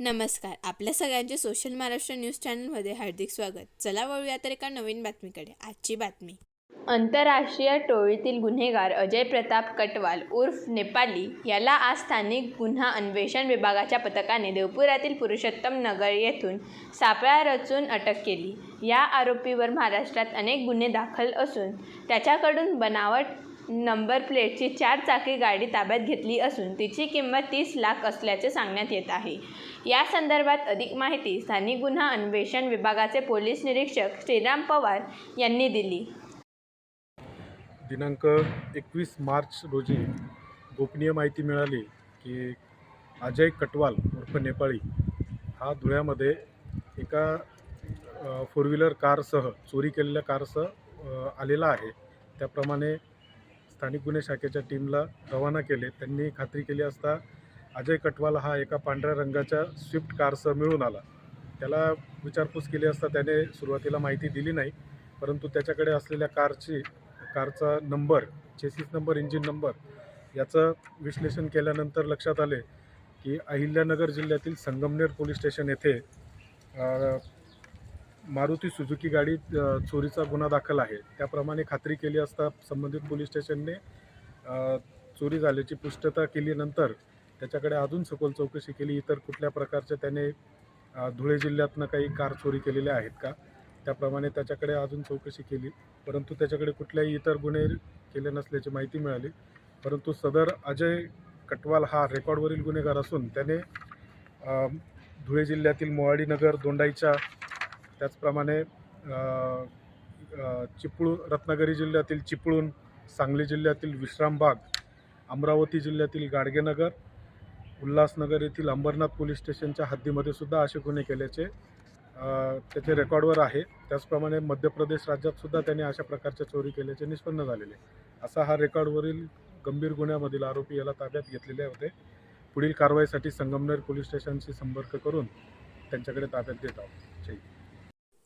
नमस्कार. आपल्या सगळ्यांचे सोशल महाराष्ट्र न्यूज चॅनलमध्ये हार्दिक स्वागत. चला वळूया तर एका नवीन बातमीकडे. आजची बातमी. आंतरराष्ट्रीय टोळीतील गुन्हेगार अजय प्रताप कटवाल उर्फ नेपाली याला आज स्थानिक गुन्हा अन्वेषण विभागाच्या पथकाने देवपुरातील पुरुषोत्तम नगर येथून सापळा रचून अटक केली. या आरोपीवर महाराष्ट्रात अनेक गुन्हे दाखल असून त्याच्याकडून बनावट नंबर प्लेटची चार चाकी गाडी ताब्यात घेतली असून तिची किंमत तीस लाख असल्याचे सांगण्यात येत आहे. या संदर्भात अधिक माहिती स्थानिक गुन्हा अन्वेषण विभागाचे पोलीस निरीक्षक श्रीराम पवार यांनी दिली. दिनांक एकवीस मार्च रोजी गोपनीय माहिती मिळाली की अजय कटवाल उर्फ नेपाळी हा धुळ्यामध्ये एका फोर व्हीलर कारसह चोरी केलेल्या कारसह आलेला आहे. त्याप्रमाणे स्थानिक गुन्हे शाखेच्या टीमला रवाना केले. त्यांनी खात्री केली असता अजय कटवाल हा एका पांढऱ्या रंगाच्या स्विफ्ट कारसह मिळून आला. त्याला विचारपूस केली असता त्याने सुरुवातीला माहिती दिली नाही परंतु त्याच्याकडे असलेल्या कारची कारचा number chassis number engine number याचं विश्लेषण केल्यानंतर लक्षात आले की अहिल्यानगर जिल्ह्यातील संगमनेर पोलीस स्टेशन येथे मारुती सुझुकी गाडी चोरीचा गुन्हा दाखल आहे. त्याप्रमाणे खात्री केली असता संबंधित पोलीस स्टेशनने चोरी झाल्याची पुष्टता केल्यानंतर त्याच्याकडे अजून सखोल चौकशी केली. इतर कुठल्या प्रकारच्या त्याने धुळे जिल्ह्यातनं काही कार चोरी केलेल्या आहेत का? त्याप्रमाणे त्याच्याकडे अजून चौकशी केली. परंतु त्याच्याकडे कुठल्याही इतर गुन्हे केले नसल्याची माहिती मिळाली. परंतु सदर अजय कटवाल हा रेकॉर्डवरील गुन्हेगार असून त्याने धुळे जिल्ह्यातील मोवाडीनगर दोंडाईच्या त्याचप्रमाणे चिपळूण रत्नागिरी जिल्ह्यातील चिपळूण सांगली जिल्ह्यातील विश्रामबाग अमरावती जिल्ह्यातील गाडगेनगर उल्हासनगर येथील अंबरनाथ पोलीस स्टेशनच्या हद्दीमध्ये सुद्धा असे गुन्हे केल्याचे त्याचे रेकॉर्डवर आहे. त्याचप्रमाणे मध्य प्रदेश राज्यात सुद्धा त्याने अशा प्रकारच्या चोरी केल्याचे निष्पन्न झालेले असा हा रेकॉर्डवरील गंभीर गुन्ह्यामधील आरोपी याला ताब्यात घेतलेले होते. पुढील कारवाईसाठी संगमनेर पोलीस स्टेशनशी संपर्क करून त्यांच्याकडे ताब्यात देत आहोत. जय